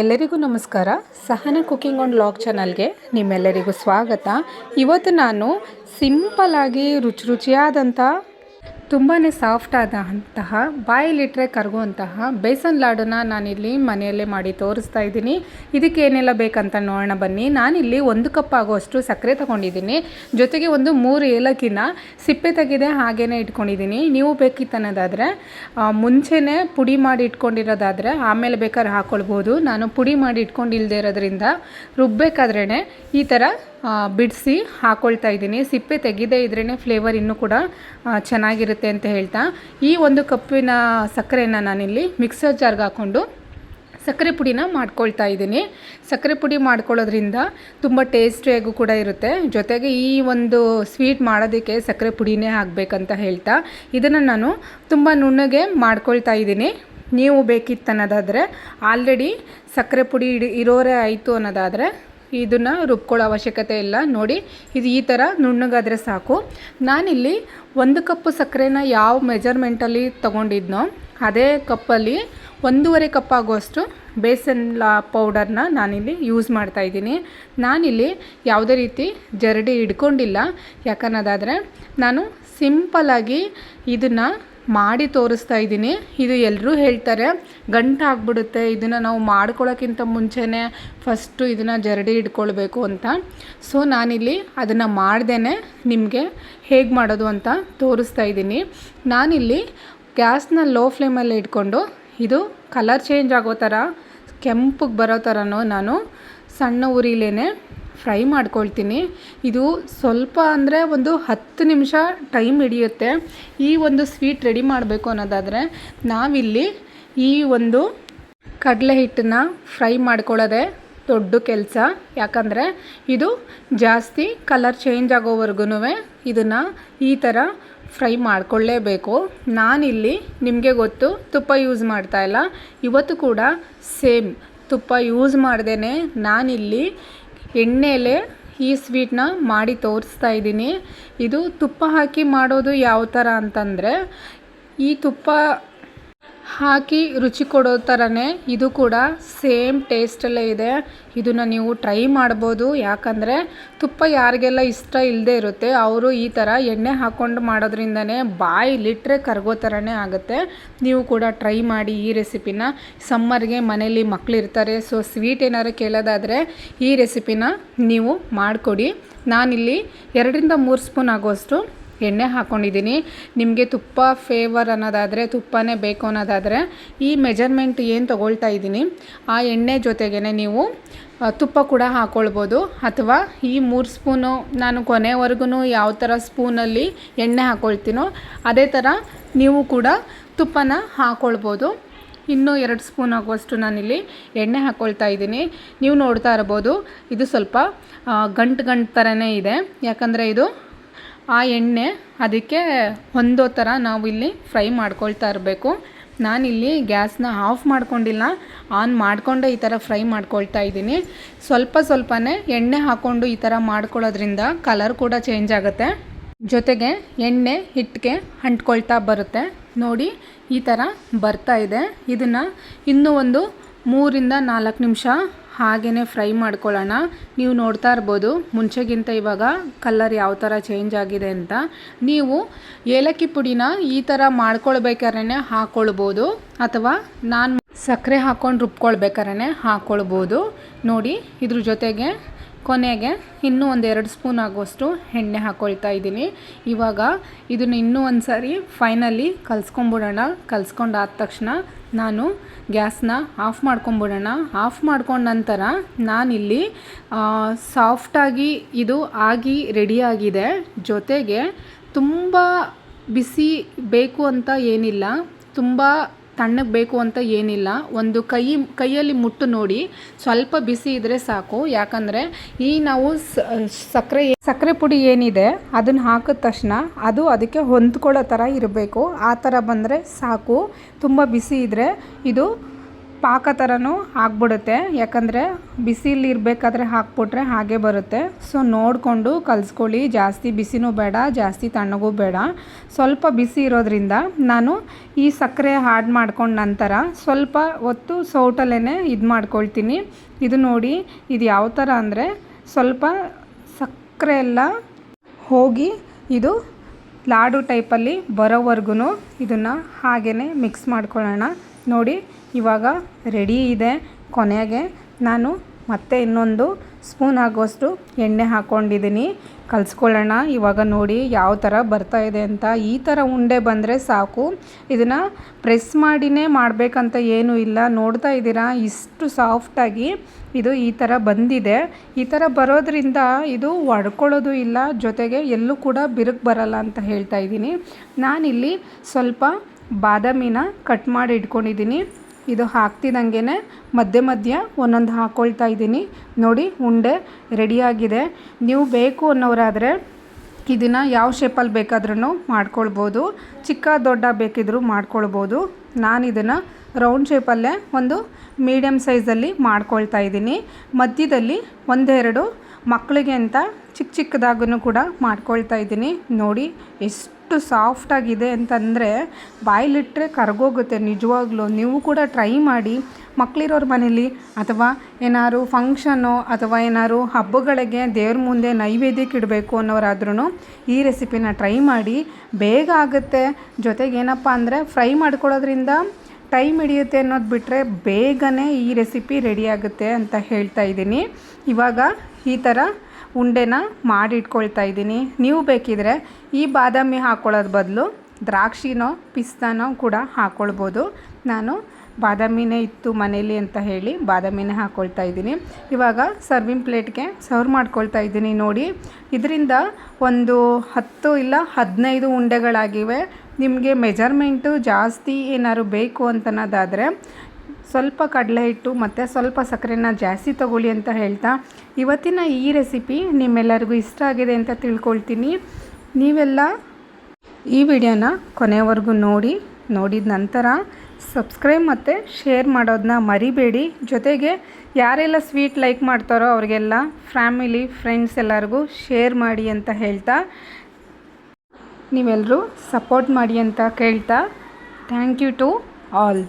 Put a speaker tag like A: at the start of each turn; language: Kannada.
A: ಎಲ್ಲರಿಗೂ ನಮಸ್ಕಾರ. ಸಹನ ಕುಕಿಂಗ್ ಆನ್ ಲಾಗ್ ಚಾನಲ್ಗೆ ನಿಮ್ಮೆಲ್ಲರಿಗೂ ಸ್ವಾಗತ. ಇವತ್ತು ನಾನು ಸಿಂಪಲಾಗಿ ರುಚಿ ರುಚಿಯಾದಂಥ ತುಂಬಾ ಸಾಫ್ಟಾದಂತಹ ಬಾಯಲ್ಲಿಟ್ಟರೆ ಕರಗುವಂತಹ ಬೇಸನ್ ಲಾಡನ್ನ ನಾನಿಲ್ಲಿ ಮನೆಯಲ್ಲೇ ಮಾಡಿ ತೋರಿಸ್ತಾ ಇದ್ದೀನಿ. ಇದಕ್ಕೆ ಏನೆಲ್ಲ ಬೇಕಂತ ನೋಡೋಣ ಬನ್ನಿ. ನಾನಿಲ್ಲಿ ಒಂದು ಕಪ್ ಆಗುವಷ್ಟು ಸಕ್ಕರೆ ತಗೊಂಡಿದ್ದೀನಿ. ಜೊತೆಗೆ ಒಂದು ಮೂರು ಏಲಕ್ಕಿನ ಸಿಪ್ಪೆ ತೆಗೆದೆ ಹಾಗೇ ಇಟ್ಕೊಂಡಿದ್ದೀನಿ. ನೀವು ಬೇಕಿತ್ತನ್ನೋದಾದರೆ ಮುಂಚೆನೇ ಪುಡಿ ಮಾಡಿ ಇಟ್ಕೊಂಡಿರೋದಾದರೆ ಆಮೇಲೆ ಬೇಕಾದ್ರೆ ಹಾಕ್ಕೊಳ್ಬೋದು ನಾನು ಪುಡಿ ಮಾಡಿ ಇಟ್ಕೊಂಡಿಲ್ಲದೆ ಇರೋದ್ರಿಂದ ರುಬ್ಬೇಕಾದ್ರೇ ಈ ಥರ ಬಿಡಿಸಿ ಹಾಕ್ಕೊಳ್ತಾ ಇದ್ದೀನಿ. ಸಿಪ್ಪೆ ತೆಗೆದೇ ಇದ್ರೇ ಫ್ಲೇವರ್ ಇನ್ನೂ ಕೂಡ ಚೆನ್ನಾಗಿರುತ್ತೆ ಅಂತ ಹೇಳ್ತಾ. ಈ ಒಂದು ಕಪ್ಪಿನ ಸಕ್ಕರೆನ ನಾನಿಲ್ಲಿ ಮಿಕ್ಸರ್ ಜಾರ್ಗೆ ಹಾಕ್ಕೊಂಡು ಸಕ್ಕರೆ ಪುಡಿನ ಮಾಡ್ಕೊಳ್ತಾ ಇದ್ದೀನಿ. ಸಕ್ಕರೆ ಪುಡಿ ಮಾಡ್ಕೊಳ್ಳೋದ್ರಿಂದ ತುಂಬ ಟೇಸ್ಟಿಯಾಗೂ ಕೂಡ ಇರುತ್ತೆ. ಜೊತೆಗೆ ಈ ಒಂದು ಸ್ವೀಟ್ ಮಾಡೋದಕ್ಕೆ ಸಕ್ಕರೆ ಪುಡಿನೇ ಹಾಕಬೇಕಂತ ಹೇಳ್ತಾ. ಇದನ್ನು ನಾನು ತುಂಬ ನುಣ್ಣಗೆ ಮಾಡ್ಕೊಳ್ತಾ ಇದ್ದೀನಿ. ನೀವು ಬೇಕಿತ್ತು ಅನ್ನೋದಾದರೆ ಆಲ್ರೆಡಿ ಸಕ್ಕರೆ ಪುಡಿ ಇಡಿ, ಇರೋರೇ ಆಯಿತು ಅನ್ನೋದಾದರೆ ಇದನ್ನು ರುಬ್ಕೊಳ್ಳೋ ಅವಶ್ಯಕತೆ ಇಲ್ಲ. ನೋಡಿ, ಇದು ಈ ಥರ ನುಣ್ಣಗಾದರೆ ಸಾಕು. ನಾನಿಲ್ಲಿ ಒಂದು ಕಪ್ಪು ಸಕ್ಕರೆನ ಯಾವ ಮೆಜರ್ಮೆಂಟಲ್ಲಿ ತೊಗೊಂಡಿದ್ನೋ, ಅದೇ ಕಪ್ಪಲ್ಲಿ ಒಂದೂವರೆ ಕಪ್ ಆಗುವಷ್ಟು ಬೇಸನ್ ಲಾ ಪೌಡರ್ನ ನಾನಿಲ್ಲಿ ಯೂಸ್ ಮಾಡ್ತಾ ಇದ್ದೀನಿ. ನಾನಿಲ್ಲಿ ಯಾವುದೇ ರೀತಿ ಜರಡಿ ಇಟ್ಕೊಂಡಿಲ್ಲ ಯಾಕನ್ನೋದಾದರೆ, ನಾನು ಸಿಂಪಲಾಗಿ ಇದನ್ನು ಮಾಡಿ ತೋರಿಸ್ತಾ ಇದ್ದೀನಿ. ಇದು ಎಲ್ಲರೂ ಹೇಳ್ತಾರೆ. ಗಂಟು ಆಗಿಬಿಡುತ್ತೆ ಇದನ್ನು ನಾವು ಮಾಡ್ಕೊಳ್ಳೋಕ್ಕಿಂತ ಮುಂಚೆನೇ ಫಸ್ಟು ಇದನ್ನು ಜರಡಿ ಇಟ್ಕೊಳ್ಬೇಕು ಅಂತ. ಸೊ ನಾನಿಲ್ಲಿ ಅದನ್ನು ಮಾಡ್ದೇ ನಿಮಗೆ ಹೇಗೆ ಮಾಡೋದು ಅಂತ ತೋರಿಸ್ತಾ ಇದ್ದೀನಿ. ನಾನಿಲ್ಲಿ ಗ್ಯಾಸ್ನ ಲೋ ಫ್ಲೇಮಲ್ಲಿ ಇಟ್ಕೊಂಡು ಇದು ಕಲರ್ ಚೇಂಜ್ ಆಗೋ ಥರ ಕೆಂಪಗೆ ಬರೋ ಥರನೂ ನಾನು ಸಣ್ಣ ಉರಿಲೇನೆ ಫ್ರೈ ಮಾಡ್ಕೊಳ್ತೀನಿ. ಇದು ಸ್ವಲ್ಪ ಅಂದರೆ ಒಂದು ಹತ್ತು ನಿಮಿಷ ಟೈಮ್ ಹಿಡಿಯುತ್ತೆ. ಈ ಒಂದು ಸ್ವೀಟ್ ರೆಡಿ ಮಾಡಬೇಕು ಅನ್ನೋದಾದರೆ ನಾವಿಲ್ಲಿ ಈ ಒಂದು ಕಡಲೆ ಹಿಟ್ಟನ್ನ ಫ್ರೈ ಮಾಡ್ಕೊಳ್ಳೋದೆ ದೊಡ್ಡ ಕೆಲಸ. ಯಾಕಂದರೆ ಇದು ಜಾಸ್ತಿ ಕಲರ್ ಚೇಂಜ್ ಆಗೋವರೆಗೂ ಇದನ್ನು ಈ ಥರ ಫ್ರೈ ಮಾಡ್ಕೊಳ್ಳೇಬೇಕು. ನಾನಿಲ್ಲಿ ನಿಮಗೆ ಗೊತ್ತು ತುಪ್ಪ ಯೂಸ್ ಮಾಡ್ತಾ ಇಲ್ಲ. ಇವತ್ತು ಕೂಡ ಸೇಮ್ ತುಪ್ಪ ಯೂಸ್ ಮಾಡ್ದೇ ನಾನಿಲ್ಲಿ ಎಣ್ಣೆಲೆ ಈ ಸ್ವೀಟ್ನ ಮಾಡಿ ತೋರಿಸ್ತಾ ಇದ್ದೀನಿ. ಇದು ತುಪ್ಪ ಹಾಕಿ ಮಾಡೋದು ಯಾವ ಥರ ಅಂತಂದರೆ, ಈ ತುಪ್ಪ ಹಾಕಿ ರುಚಿ ಕೊಡೋ ಥರನೇ ಇದು ಕೂಡ ಸೇಮ್ ಟೇಸ್ಟಲ್ಲೇ ಇದೆ. ಇದನ್ನು ನೀವು ಟ್ರೈ ಮಾಡ್ಬೋದು. ಯಾಕಂದರೆ ತುಪ್ಪ ಯಾರಿಗೆಲ್ಲ ಇಷ್ಟ ಇಲ್ಲದೆ ಇರುತ್ತೆ, ಅವರು ಈ ಥರ ಎಣ್ಣೆ ಹಾಕ್ಕೊಂಡು ಮಾಡೋದ್ರಿಂದನೇ ಬಾಯಿಲಿಟ್ರೆ ಕರಗೋ ಥರನೇ ಆಗುತ್ತೆ. ನೀವು ಕೂಡ ಟ್ರೈ ಮಾಡಿ ಈ ರೆಸಿಪಿನ. ಸಮ್ಮರ್ಗೆ ಮನೇಲಿ ಮಕ್ಕಳಿರ್ತಾರೆ ಸೊ ಸ್ವೀಟ್ ಏನಾದ್ರು ಕೇಳೋದಾದರೆ ಈ ರೆಸಿಪಿನ ನೀವು ಮಾಡಿಕೊಡಿ. ನಾನಿಲ್ಲಿ ಎರಡರಿಂದ ಮೂರು ಸ್ಪೂನ್ ಆಗುವಷ್ಟು ಎಣ್ಣೆ ಹಾಕ್ಕೊಂಡಿದ್ದೀನಿ ನಿಮಗೆ ತುಪ್ಪ ಫೇವರ್ ಅನ್ನೋದಾದರೆ ತುಪ್ಪನೇ ಬೇಕು ಅನ್ನೋದಾದರೆ ಈ ಮೆಜರ್ಮೆಂಟ್ ಏನು ತೊಗೊಳ್ತಾ ಇದ್ದೀನಿ. ಆ ಎಣ್ಣೆ ಜೊತೆಗೇ ನೀವು ತುಪ್ಪ ಕೂಡ ಹಾಕ್ಕೊಳ್ಬೋದು ಅಥವಾ ಈ ಮೂರು ಸ್ಪೂನು ನಾನು ಕೊನೆವರೆಗೂ ಯಾವ ಥರ ಸ್ಪೂನಲ್ಲಿ ಎಣ್ಣೆ ಹಾಕ್ಕೊಳ್ತೀನೋ ಅದೇ ಥರ ನೀವು ಕೂಡ ತುಪ್ಪನ ಹಾಕ್ಕೊಳ್ಬೋದು ಇನ್ನೂ ಎರಡು ಸ್ಪೂನ್ ಆಗುವಷ್ಟು ನಾನಿಲ್ಲಿ ಎಣ್ಣೆ ಹಾಕ್ಕೊಳ್ತಾ ಇದ್ದೀನಿ. ನೀವು ನೋಡ್ತಾ ಇರ್ಬೋದು, ಇದು ಸ್ವಲ್ಪ ಗಂಟು ಗಂಟು ಥರನೇ ಇದೆ. ಯಾಕಂದರೆ ಇದು ಆ ಎಣ್ಣೆ ಅದಕ್ಕೆ ಹೊಂದೋ ಥರ ನಾವು ಇಲ್ಲಿ ಫ್ರೈ ಮಾಡ್ಕೊಳ್ತಾ ಇರಬೇಕು. ನಾನಿಲ್ಲಿ ಗ್ಯಾಸ್ನ ಆಫ್ ಮಾಡ್ಕೊಂಡಿಲ್ಲ, ಆನ್ ಮಾಡಿಕೊಂಡೇ ಈ ಥರ ಫ್ರೈ ಮಾಡ್ಕೊಳ್ತಾ ಇದ್ದೀನಿ. ಸ್ವಲ್ಪ ಸ್ವಲ್ಪನೇ ಎಣ್ಣೆ ಹಾಕ್ಕೊಂಡು ಈ ಥರ ಮಾಡ್ಕೊಳ್ಳೋದ್ರಿಂದ ಕಲರ್ ಕೂಡ ಚೇಂಜ್ ಆಗುತ್ತೆ. ಜೊತೆಗೆ ಎಣ್ಣೆ ಹಿಟ್ಟಿಗೆ ಅಂಟ್ಕೊಳ್ತಾ ಬರುತ್ತೆ. ನೋಡಿ, ಈ ಥರ ಬರ್ತಾ ಇದೆ. ಇದನ್ನು ಇನ್ನೂ ಒಂದು ಮೂರಿಂದ ನಾಲ್ಕು ನಿಮಿಷ ಹಾಗೇ ಫ್ರೈ ಮಾಡ್ಕೊಳ್ಳೋಣ. ನೀವು ನೋಡ್ತಾ ಇರ್ಬೋದು, ಮುಂಚೆಗಿಂತ ಇವಾಗ ಕಲರ್ ಯಾವ ಥರ ಚೇಂಜ್ ಆಗಿದೆ ಅಂತ. ನೀವು ಏಲಕ್ಕಿ ಪುಡಿನ ಈ ಥರ ಮಾಡ್ಕೊಳ್ಬೇಕಾದ್ರೆ ಹಾಕ್ಕೊಳ್ಬೋದು ಅಥವಾ ನಾನು ಸಕ್ಕರೆ ಹಾಕ್ಕೊಂಡು ರುಬ್ಕೊಳ್ಬೇಕಾದ್ರೆ ಹಾಕ್ಕೊಳ್ಬೋದು ನೋಡಿ, ಇದ್ರ ಜೊತೆಗೆ ಕೊನೆಗೆ ಇನ್ನೂ ಒಂದು ಎರಡು ಸ್ಪೂನ್ ಆಗುವಷ್ಟು ಎಣ್ಣೆ ಹಾಕ್ಕೊಳ್ತಾ ಇದ್ದೀನಿ. ಇವಾಗ ಇದನ್ನು ಇನ್ನೂ ಒಂದು ಸಾರಿ ಫೈನಲಿ ಕಲಿಸ್ಕೊಂಬಿಡೋಣ ಕಲ್ಸ್ಕೊಂಡಾದ ತಕ್ಷಣ ನಾನು ಗ್ಯಾಸ್ನ ಆಫ್ ಮಾಡ್ಕೊಂಬಿಡೋಣ ಆಫ್ ಮಾಡ್ಕೊಂಡ ನಂತರ ನಾನಿಲ್ಲಿ ಸಾಫ್ಟಾಗಿ ಇದು ಆಗಿ ರೆಡಿಯಾಗಿದೆ ಜೊತೆಗೆ ತುಂಬ ಬಿಸಿ ಬೇಕು ಅಂತ ಏನಿಲ್ಲ. ತುಂಬ ತಣ್ಣಗೆ ಬೇಕು ಅಂತ ಏನಿಲ್ಲ. ಒಂದು ಕೈ, ಕೈಯಲ್ಲಿ ಮುಟ್ಟು ನೋಡಿ. ಸ್ವಲ್ಪ ಬಿಸಿ ಇದ್ದರೆ ಸಾಕು. ಯಾಕಂದರೆ ಈ ನಾವು ಸಕ್ಕರೆ ಸಕ್ಕರೆ ಪುಡಿ ಏನಿದೆ, ಅದನ್ನು ಹಾಕಿದ ತಕ್ಷಣ ಅದು ಅದಕ್ಕೆ ಹೊಂದ್ಕೊಳ್ಳೋ ಥರ ಇರಬೇಕು. ಆ ಥರ ಬಂದರೆ ಸಾಕು. ತುಂಬ ಬಿಸಿ ಇದ್ದರೆ ಇದು ಪಾಕ ಥರನೂ ಆಗ್ಬಿಡುತ್ತೆ. ಯಾಕಂದರೆ ಬಿಸಿಲಿ ಇರಬೇಕಾದ್ರೆ ಹಾಕ್ಬಿಟ್ರೆ ಹಾಗೆ ಬರುತ್ತೆ. ಸೊ ನೋಡಿಕೊಂಡು ಕಲಿಸ್ಕೊಳ್ಳಿ. ಜಾಸ್ತಿ ಬಿಸಿನೂ ಬೇಡ, ಜಾಸ್ತಿ ತಣ್ಣಗೂ ಬೇಡ. ಸ್ವಲ್ಪ ಬಿಸಿ ಇರೋದ್ರಿಂದ ನಾನು ಈ ಸಕ್ಕರೆ ಹಾಡ್ ಮಾಡ್ಕೊಂಡ ನಂತರ ಸ್ವಲ್ಪ ಹೊತ್ತು ಸೌಟಲ್ಲೇ ಇದು ಮಾಡ್ಕೊಳ್ತೀನಿ. ಇದು ನೋಡಿ, ಇದು ಯಾವ ಥರ ಅಂದರೆ ಸ್ವಲ್ಪ ಸಕ್ಕರೆ ಎಲ್ಲ ಹೋಗಿ ಇದು ಲಾಡು ಟೈಪಲ್ಲಿ ಬರೋವರೆಗೂ ಇದನ್ನು ಹಾಗೇ ಮಿಕ್ಸ್ ಮಾಡ್ಕೊಳ್ಳೋಣ. ನೋಡಿ, ಇವಾಗ ರೆಡಿ ಇದೆ. ಕೊನೆಗೆ ನಾನು ಮತ್ತೆ ಇನ್ನೊಂದು ಸ್ಪೂನ್ ಆಗೋಷ್ಟು ಎಣ್ಣೆ ಹಾಕ್ಕೊಂಡಿದ್ದೀನಿ ಕಲಿಸ್ಕೊಳ್ಳೋಣ. ಇವಾಗ ನೋಡಿ ಯಾವ ಥರ ಬರ್ತಾ ಇದೆ ಅಂತ. ಈ ಥರ ಉಂಡೆ ಬಂದರೆ ಸಾಕು. ಇದನ್ನು ಪ್ರೆಸ್ ಮಾಡಿನೇ ಮಾಡಬೇಕಂತ ಏನೂ ಇಲ್ಲ. ನೋಡ್ತಾ ಇದ್ದೀರಾ? ಇಷ್ಟು ಸಾಫ್ಟಾಗಿ ಇದು ಈ ಥರ ಬಂದಿದೆ. ಈ ಥರ ಬರೋದ್ರಿಂದ ಇದು ಒಡ್ಕೊಳ್ಳೋದು ಇಲ್ಲ. ಜೊತೆಗೆ ಎಲ್ಲೂ ಕೂಡ ಬಿರುಕು ಬರಲ್ಲ ಅಂತ ಹೇಳ್ತಾ ಇದ್ದೀನಿ. ನಾನಿಲ್ಲಿ ಸ್ವಲ್ಪ ಬಾದಾಮಿನ ಕಟ್ ಮಾಡಿ ಇಟ್ಕೊಂಡಿದ್ದೀನಿ. ಇದು ಹಾಕ್ತಿದ್ದಂಗೆ ಮಧ್ಯೆ ಮಧ್ಯ ಒಂದೊಂದು ಹಾಕ್ಕೊಳ್ತಾ ಇದ್ದೀನಿ. ನೋಡಿ, ಉಂಡೆ ರೆಡಿಯಾಗಿದೆ. ನೀವು ಬೇಕು ಅನ್ನೋರಾದರೆ ಇದನ್ನು ಯಾವ ಶೇಪಲ್ಲಿ ಬೇಕಾದ್ರೂ ಮಾಡ್ಕೊಳ್ಬೋದು. ಚಿಕ್ಕ ದೊಡ್ಡ ಬೇಕಿದ್ರೂ ಮಾಡ್ಕೊಳ್ಬೋದು. ನಾನು ಇದನ್ನು ರೌಂಡ್ ಶೇಪಲ್ಲೇ ಒಂದು ಮೀಡಿಯಮ್ ಸೈಜಲ್ಲಿ ಮಾಡ್ಕೊಳ್ತಾ ಇದ್ದೀನಿ. ಮಧ್ಯದಲ್ಲಿ ಒಂದೆರಡು ಮಕ್ಕಳಿಗೆ ಅಂತ ಚಿಕ್ಕ ಚಿಕ್ಕದಾಗೂ ಕೂಡ ಮಾಡ್ಕೊಳ್ತಾ ಇದ್ದೀನಿ. ನೋಡಿ, ಎಷ್ಟು ಸಾಫ್ಟಾಗಿದೆ ಅಂತಂದರೆ ಬಾಯಲ್ಲಿಟ್ಟರೆ ಕರಗೋಗುತ್ತೆ ನಿಜವಾಗ್ಲೂ. ನೀವು ಕೂಡ ಟ್ರೈ ಮಾಡಿ. ಮಕ್ಕಳಿರೋರ ಮನೇಲಿ ಅಥವಾ ಏನಾದ್ರು ಫಂಕ್ಷನ್ನು ಅಥವಾ ಏನಾದ್ರು ಹಬ್ಬಗಳಿಗೆ ದೇವ್ರ ಮುಂದೆ ನೈವೇದ್ಯಕ್ಕೆ ಇಡಬೇಕು ಅನ್ನೋರಾದ್ರೂ ಈ ರೆಸಿಪಿನ ಟ್ರೈ ಮಾಡಿ. ಬೇಗ ಆಗುತ್ತೆ. ಜೊತೆಗೆ ಏನಪ್ಪ ಅಂದರೆ ಫ್ರೈ ಮಾಡ್ಕೊಳ್ಳೋದ್ರಿಂದ ಟೈಮ್ ಹಿಡಿಯುತ್ತೆ ಅನ್ನೋದು ಬಿಟ್ಟರೆ ಬೇಗನೆ ಈ ರೆಸಿಪಿ ರೆಡಿ ಆಗುತ್ತೆ ಅಂತ ಹೇಳ್ತಾ ಇದ್ದೀನಿ. ಇವಾಗ ಈ ಥರ ಉಂಡೆನ ಮಾಡಿ ಇಟ್ಕೊಳ್ತಾ ಇದ್ದೀನಿ. ನೀವು ಬೇಕಿದ್ರೆ ಈ ಬಾದಾಮಿ ಹಾಕ್ಕೊಳ್ಳೋದು ಬದಲು ದ್ರಾಕ್ಷಿನೋ, ಪಿಸ್ತಾನೋ ಕೂಡ ಹಾಕ್ಕೊಳ್ಬೋದು ನಾನು ಬಾದಾಮಿನೇ ಇತ್ತು ಮನೇಲಿ ಅಂತ ಹೇಳಿ ಬಾದಾಮಿನೇ ಹಾಕ್ಕೊಳ್ತಾ ಇದ್ದೀನಿ. ಇವಾಗ ಸರ್ವಿಂಗ್ ಪ್ಲೇಟ್ಗೆ ಸರ್ವ್ ಮಾಡ್ಕೊಳ್ತಾ ಇದ್ದೀನಿ ನೋಡಿ. ಇದರಿಂದ ಒಂದು ಹತ್ತು ಇಲ್ಲ ಹದಿನೈದು ಉಂಡೆಗಳಾಗಿವೆ. ನಿಮಗೆ ಮೆಜರ್ಮೆಂಟು ಜಾಸ್ತಿ ಏನಾದ್ರು ಬೇಕು ಅಂತನ್ನೋದಾದರೆ ಸ್ವಲ್ಪ ಕಡಲೆ ಹಿಟ್ಟು ಮತ್ತು ಸ್ವಲ್ಪ ಸಕ್ಕರೆನ ಜಾಸ್ತಿ ತಗೊಳ್ಳಿ ಅಂತ ಹೇಳ್ತಾ ಇವತ್ತಿನ ಈ ರೆಸಿಪಿ ನಿಮ್ಮೆಲ್ಲರಿಗೂ ಇಷ್ಟ ಆಗಿದೆ ಅಂತ ತಿಳ್ಕೊಳ್ತೀನಿ. ನೀವೆಲ್ಲ ಈ ವಿಡಿಯೋನ ಕೊನೆವರೆಗೂ ನೋಡಿ, ನೋಡಿದ ನಂತರ ಸಬ್ಸ್ಕ್ರೈಬ್ ಮತ್ತು ಶೇರ್ ಮಾಡೋದನ್ನ ಮರಿಬೇಡಿ. ಜೊತೆಗೆ ಯಾರೆಲ್ಲ ಸ್ವೀಟ್ ಲೈಕ್ ಮಾಡ್ತಾರೋ ಅವ್ರಿಗೆಲ್ಲ ಫ್ಯಾಮಿಲಿ ಫ್ರೆಂಡ್ಸ್ ಎಲ್ಲರಿಗೂ ಶೇರ್ ಮಾಡಿ ಅಂತ ಹೇಳ್ತಾ ನೀವೆಲ್ಲರೂ ಸಪೋರ್ಟ್ ಮಾಡಿ ಅಂತ ಕೇಳ್ತಾ. Thank you to all